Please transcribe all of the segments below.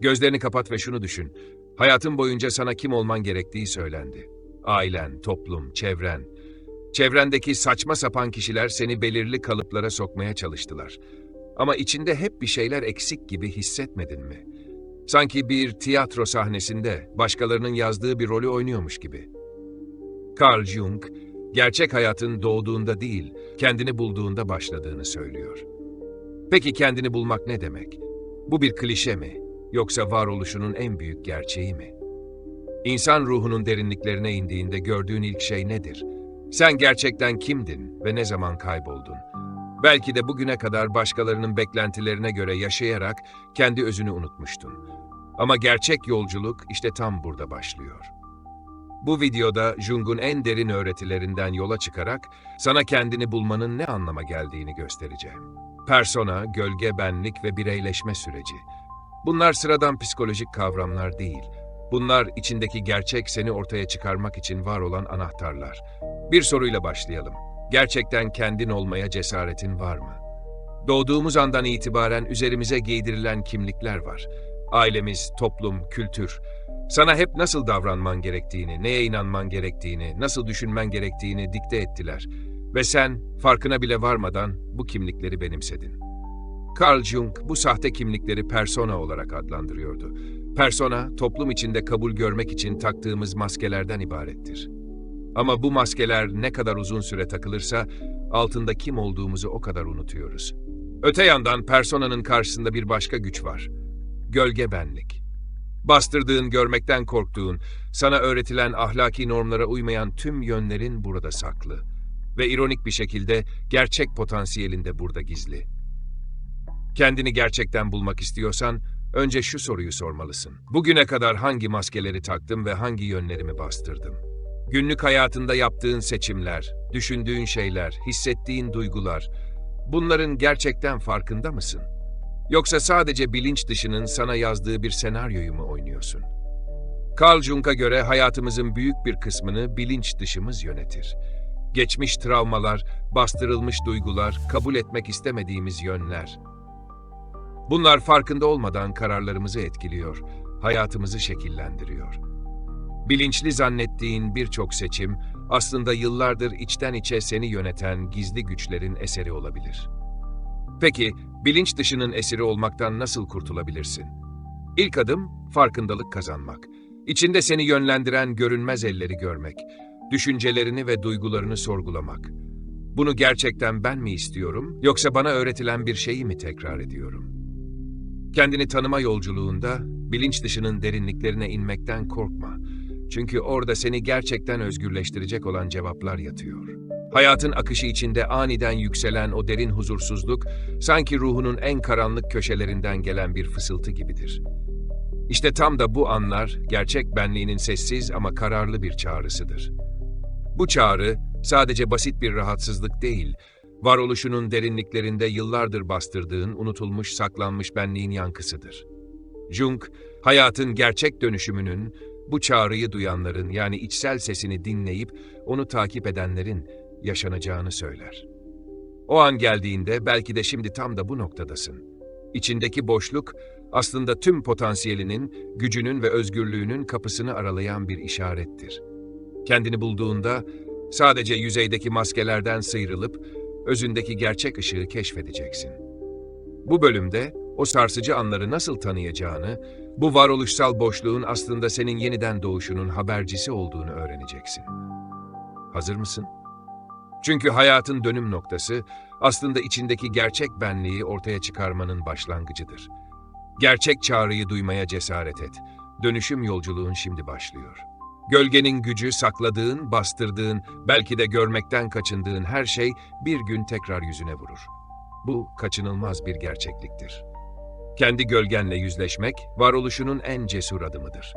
Gözlerini kapat ve şunu düşün. Hayatın boyunca sana kim olman gerektiği söylendi. Ailen, toplum, çevren. Çevrendeki saçma sapan kişiler seni belirli kalıplara sokmaya çalıştılar. Ama içinde hep bir şeyler eksik gibi hissetmedin mi? Sanki bir tiyatro sahnesinde başkalarının yazdığı bir rolü oynuyormuş gibi. Carl Jung, gerçek hayatın doğduğunda değil, kendini bulduğunda başladığını söylüyor. Peki kendini bulmak ne demek? Bu bir klişe mi? Yoksa varoluşunun en büyük gerçeği mi? İnsan ruhunun derinliklerine indiğinde gördüğün ilk şey nedir? Sen gerçekten kimdin ve ne zaman kayboldun? Belki de bugüne kadar başkalarının beklentilerine göre yaşayarak kendi özünü unutmuştun. Ama gerçek yolculuk işte tam burada başlıyor. Bu videoda Jung'un en derin öğretilerinden yola çıkarak sana kendini bulmanın ne anlama geldiğini göstereceğim. Persona, gölge benlik ve bireyleşme süreci. Bunlar sıradan psikolojik kavramlar değil. Bunlar içindeki gerçek seni ortaya çıkarmak için var olan anahtarlar. Bir soruyla başlayalım. Gerçekten kendin olmaya cesaretin var mı? Doğduğumuz andan itibaren üzerimize giydirilen kimlikler var. Ailemiz, toplum, kültür. Sana hep nasıl davranman gerektiğini, neye inanman gerektiğini, nasıl düşünmen gerektiğini dikte ettiler. Ve sen farkına bile varmadan bu kimlikleri benimsedin. Carl Jung bu sahte kimlikleri persona olarak adlandırıyordu. Persona, toplum içinde kabul görmek için taktığımız maskelerden ibarettir. Ama bu maskeler ne kadar uzun süre takılırsa, altında kim olduğumuzu o kadar unutuyoruz. Öte yandan personanın karşısında bir başka güç var. Gölge benlik. Bastırdığın, görmekten korktuğun, sana öğretilen ahlaki normlara uymayan tüm yönlerin burada saklı. Ve ironik bir şekilde gerçek potansiyelin de burada gizli. Kendini gerçekten bulmak istiyorsan, önce şu soruyu sormalısın. Bugüne kadar hangi maskeleri taktım ve hangi yönlerimi bastırdım? Günlük hayatında yaptığın seçimler, düşündüğün şeyler, hissettiğin duygular, bunların gerçekten farkında mısın? Yoksa sadece bilinç dışının sana yazdığı bir senaryoyu mu oynuyorsun? Carl Jung'a göre hayatımızın büyük bir kısmını bilinç dışımız yönetir. Geçmiş travmalar, bastırılmış duygular, kabul etmek istemediğimiz yönler. Bunlar farkında olmadan kararlarımızı etkiliyor, hayatımızı şekillendiriyor. Bilinçli zannettiğin birçok seçim aslında yıllardır içten içe seni yöneten gizli güçlerin eseri olabilir. Peki, bilinç dışının esiri olmaktan nasıl kurtulabilirsin? İlk adım farkındalık kazanmak. İçinde seni yönlendiren görünmez elleri görmek, düşüncelerini ve duygularını sorgulamak. Bunu gerçekten ben mi istiyorum yoksa bana öğretilen bir şeyi mi tekrar ediyorum? Kendini tanıma yolculuğunda bilinç dışının derinliklerine inmekten korkma. Çünkü orada seni gerçekten özgürleştirecek olan cevaplar yatıyor. Hayatın akışı içinde aniden yükselen o derin huzursuzluk, sanki ruhunun en karanlık köşelerinden gelen bir fısıltı gibidir. İşte tam da bu anlar, gerçek benliğinin sessiz ama kararlı bir çağrısıdır. Bu çağrı, sadece basit bir rahatsızlık değil, varoluşunun derinliklerinde yıllardır bastırdığın, unutulmuş, saklanmış benliğin yankısıdır. Jung, hayatın gerçek dönüşümünün, bu çağrıyı duyanların yani içsel sesini dinleyip onu takip edenlerin yaşanacağını söyler. O an geldiğinde belki de şimdi tam da bu noktadasın. İçindeki boşluk aslında tüm potansiyelinin, gücünün ve özgürlüğünün kapısını aralayan bir işarettir. Kendini bulduğunda sadece yüzeydeki maskelerden sıyrılıp özündeki gerçek ışığı keşfedeceksin. Bu bölümde o sarsıcı anları nasıl tanıyacağını, bu varoluşsal boşluğun aslında senin yeniden doğuşunun habercisi olduğunu öğreneceksin. Hazır mısın? Çünkü hayatın dönüm noktası aslında içindeki gerçek benliği ortaya çıkarmanın başlangıcıdır. Gerçek çağrıyı duymaya cesaret et. Dönüşüm yolculuğun şimdi başlıyor. Gölgenin gücü sakladığın, bastırdığın, belki de görmekten kaçındığın her şey bir gün tekrar yüzüne vurur. Bu kaçınılmaz bir gerçekliktir. Kendi gölgenle yüzleşmek, varoluşunun en cesur adımıdır.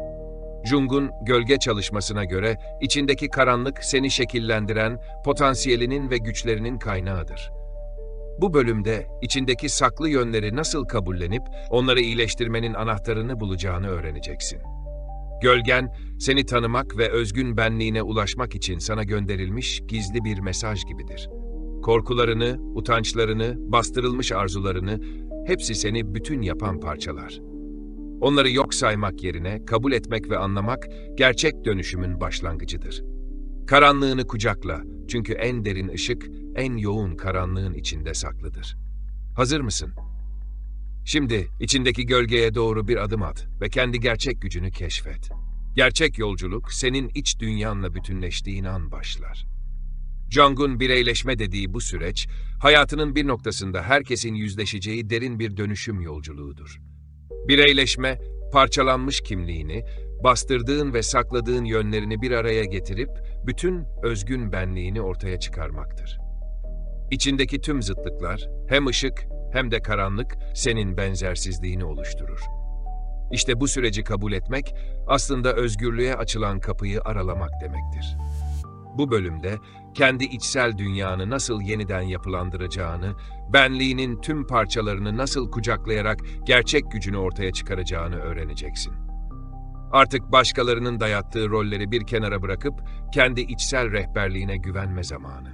Jung'un gölge çalışmasına göre içindeki karanlık seni şekillendiren potansiyelinin ve güçlerinin kaynağıdır. Bu bölümde içindeki saklı yönleri nasıl kabullenip onları iyileştirmenin anahtarını bulacağını öğreneceksin. Gölgen, seni tanımak ve özgün benliğine ulaşmak için sana gönderilmiş gizli bir mesaj gibidir. Korkularını, utançlarını, bastırılmış arzularını, hepsi seni bütün yapan parçalar. Onları yok saymak yerine kabul etmek ve anlamak gerçek dönüşümün başlangıcıdır. Karanlığını kucakla çünkü en derin ışık en yoğun karanlığın içinde saklıdır. Hazır mısın? Şimdi içindeki gölgeye doğru bir adım at ve kendi gerçek gücünü keşfet. Gerçek yolculuk senin iç dünyanla bütünleştiğin an başlar. Jung'un bireyleşme dediği bu süreç, hayatının bir noktasında herkesin yüzleşeceği derin bir dönüşüm yolculuğudur. Bireyleşme, parçalanmış kimliğini, bastırdığın ve sakladığın yönlerini bir araya getirip bütün özgün benliğini ortaya çıkarmaktır. İçindeki tüm zıtlıklar, hem ışık hem de karanlık senin benzersizliğini oluşturur. İşte bu süreci kabul etmek aslında özgürlüğe açılan kapıyı aralamak demektir. Bu bölümde kendi içsel dünyanı nasıl yeniden yapılandıracağını, benliğinin tüm parçalarını nasıl kucaklayarak gerçek gücünü ortaya çıkaracağını öğreneceksin. Artık başkalarının dayattığı rolleri bir kenara bırakıp kendi içsel rehberliğine güvenme zamanı.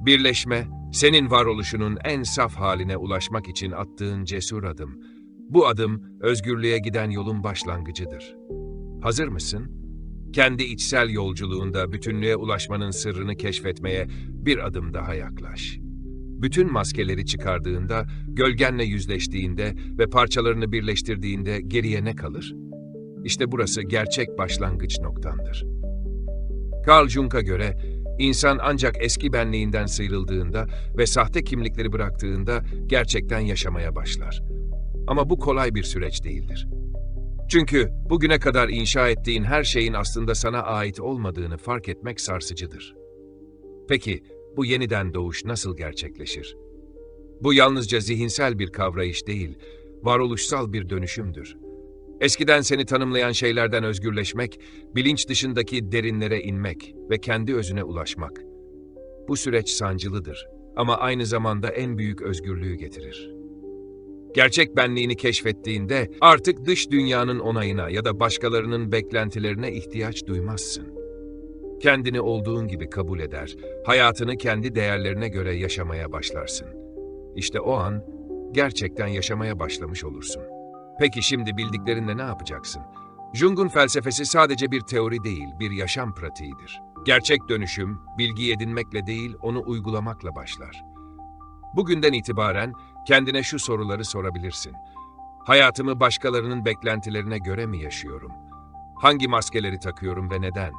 Birleşme, senin varoluşunun en saf haline ulaşmak için attığın cesur adım. Bu adım özgürlüğe giden yolun başlangıcıdır. Hazır mısın? Kendi içsel yolculuğunda bütünlüğe ulaşmanın sırrını keşfetmeye bir adım daha yaklaş. Bütün maskeleri çıkardığında, gölgenle yüzleştiğinde ve parçalarını birleştirdiğinde geriye ne kalır? İşte burası gerçek başlangıç noktandır. Carl Jung'a göre insan ancak eski benliğinden sıyrıldığında ve sahte kimlikleri bıraktığında gerçekten yaşamaya başlar. Ama bu kolay bir süreç değildir. Çünkü bugüne kadar inşa ettiğin her şeyin aslında sana ait olmadığını fark etmek sarsıcıdır. Peki bu yeniden doğuş nasıl gerçekleşir? Bu yalnızca zihinsel bir kavrayış değil, varoluşsal bir dönüşümdür. Eskiden seni tanımlayan şeylerden özgürleşmek, bilinç dışındaki derinlere inmek ve kendi özüne ulaşmak. Bu süreç sancılıdır ama aynı zamanda en büyük özgürlüğü getirir. Gerçek benliğini keşfettiğinde artık dış dünyanın onayına ya da başkalarının beklentilerine ihtiyaç duymazsın. Kendini olduğun gibi kabul eder, hayatını kendi değerlerine göre yaşamaya başlarsın. İşte o an gerçekten yaşamaya başlamış olursun. Peki şimdi bildiklerinle ne yapacaksın? Jung'un felsefesi sadece bir teori değil, bir yaşam pratiğidir. Gerçek dönüşüm, bilgi edinmekle değil, onu uygulamakla başlar. Bugünden itibaren kendine şu soruları sorabilirsin. Hayatımı başkalarının beklentilerine göre mi yaşıyorum? Hangi maskeleri takıyorum ve neden?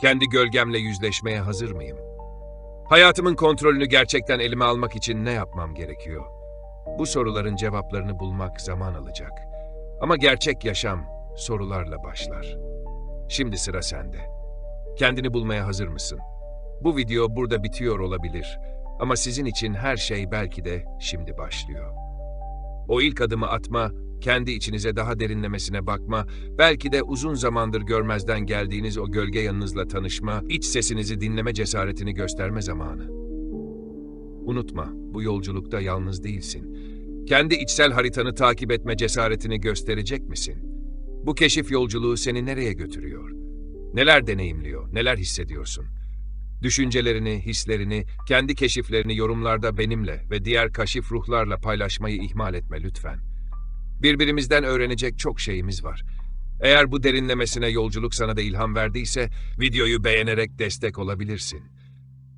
Kendi gölgemle yüzleşmeye hazır mıyım? Hayatımın kontrolünü gerçekten elime almak için ne yapmam gerekiyor? Bu soruların cevaplarını bulmak zaman alacak. Ama gerçek yaşam sorularla başlar. Şimdi sıra sende. Kendini bulmaya hazır mısın? Bu video burada bitiyor olabilir ama sizin için her şey belki de şimdi başlıyor. O ilk adımı atma, kendi içinize daha derinlemesine bakma, belki de uzun zamandır görmezden geldiğiniz o gölge yanınızla tanışma, iç sesinizi dinleme cesaretini gösterme zamanı. Unutma, bu yolculukta yalnız değilsin. Kendi içsel haritanı takip etme cesaretini gösterecek misin? Bu keşif yolculuğu seni nereye götürüyor? Neler deneyimliyor, neler hissediyorsun? Düşüncelerini, hislerini, kendi keşiflerini yorumlarda benimle ve diğer kaşif ruhlarla paylaşmayı ihmal etme lütfen. Birbirimizden öğrenecek çok şeyimiz var. Eğer bu derinlemesine yolculuk sana da ilham verdiyse, videoyu beğenerek destek olabilirsin.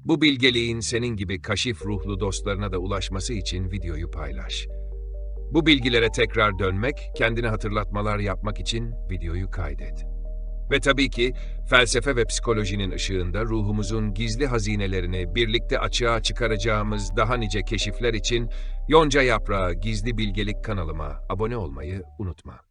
Bu bilgeliğin senin gibi kaşif ruhlu dostlarına da ulaşması için videoyu paylaş. Bu bilgilere tekrar dönmek, kendine hatırlatmalar yapmak için videoyu kaydet. Ve tabii ki felsefe ve psikolojinin ışığında ruhumuzun gizli hazinelerini birlikte açığa çıkaracağımız daha nice keşifler için Yonca Yaprağı Gizli Bilgelik kanalıma abone olmayı unutma.